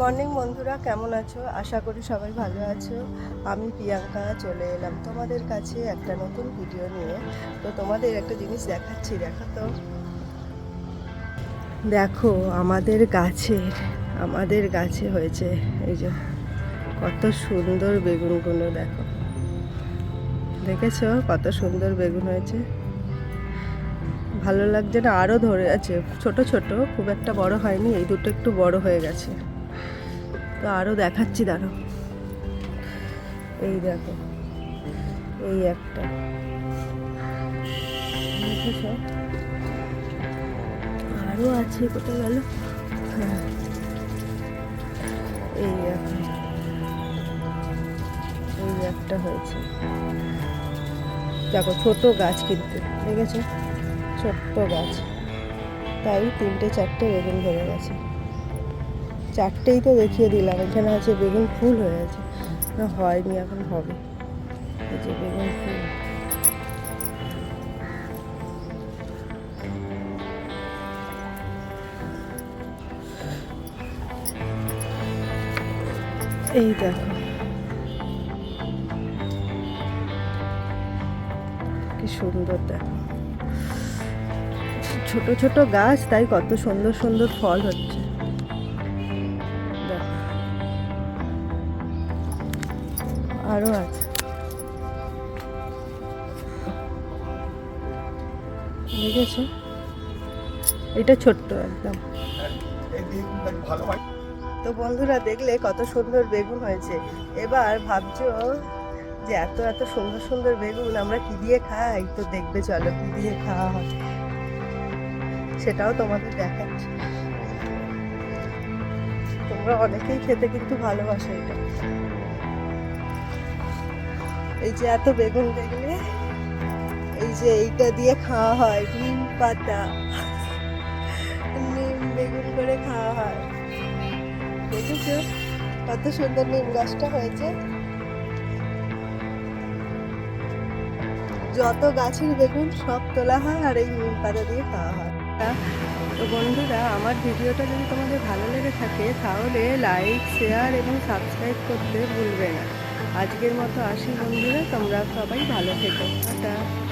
Morning বন্ধুরা, কেমন আছো? আশা করি সবাই ভালো আছো। আমি প্রিয়াঙ্কা, চলে এলাম তোমাদের কাছে একটা নতুন ভিডিও নিয়ে। তো তোমাদের একটা জিনিস দেখাচ্ছি, দেখো তো। দেখো, আমাদের গাছে আমাদের গাছে হয়েছে, এই যে কত সুন্দর বেগুনগুলো, দেখো। দেখেছ? কত সুন্দর বেগুন হয়েছে। ভালো লাগছে না? আরও ধরে আছে, ছোট ছোট, খুব একটা বড় হয়নি, এই দুটো একটু বড় হয়ে গেছে। তো আরও দেখাচ্ছি দাঁড়ো এই দেখো, এই একটা। আরও আছে কোথায় গেল? হ্যাঁ। এই একটা। এই একটা হয়েছে। দেখো, ছোট গাছ কিন্তু, দেখেছ? ছোট্ট গাছ। তাই তিনটে, চারটে বেগুন ধরে গেছে। চারটেই তো দেখিয়ে দিলাম। এখানে আছে বেগুন ফুল হয়ে আছে। হয়নি, এখন হবে। এই যে বেগুন ফুল। এই দেখো। কি সুন্দর দেখো। ছোট ছোট গাছ, তাই কত সুন্দর সুন্দর ফল হচ্ছে। আরও আছে। দেখেছ? এটা ছোট্ট একদম। তো বন্ধুরা, দেখলে কত সুন্দর বেগুন হয়েছে। এবার ভাবছ যে এত এত সুন্দর সুন্দর বেগুন আমরা কি দিয়ে খাই? তো দেখবে চলো কি দিয়ে খাওয়া হয়। সেটাও তোমাদের দেখাচ্ছি। তোমরা অনেকেই খেতে কিন্তু ভালোবাসো এটা। এই যে এত বেগুন দেখলে, এই যে এইটা দিয়ে খাওয়া হয়, নিম পাতা। নিম বেগুন করে খাওয়া হয়। দেখেছ? কত সুন্দর নিম গাছটা হয়েছে। যত গাছের বেগুন, সব তোলা হয় আর এই নিম পাতা দিয়ে খাওয়া হয়। তো বন্ধুরা, আমার ভিডিওটা যদি তোমাদের ভালো লেগে থাকে, তাহলে লাইক শেয়ার এবং সাবস্ক্রাইব করতে ভুলবে না। আজকের মতো আসি বন্ধুরা তোমরা সবাই ভালো থেকো। টাটা।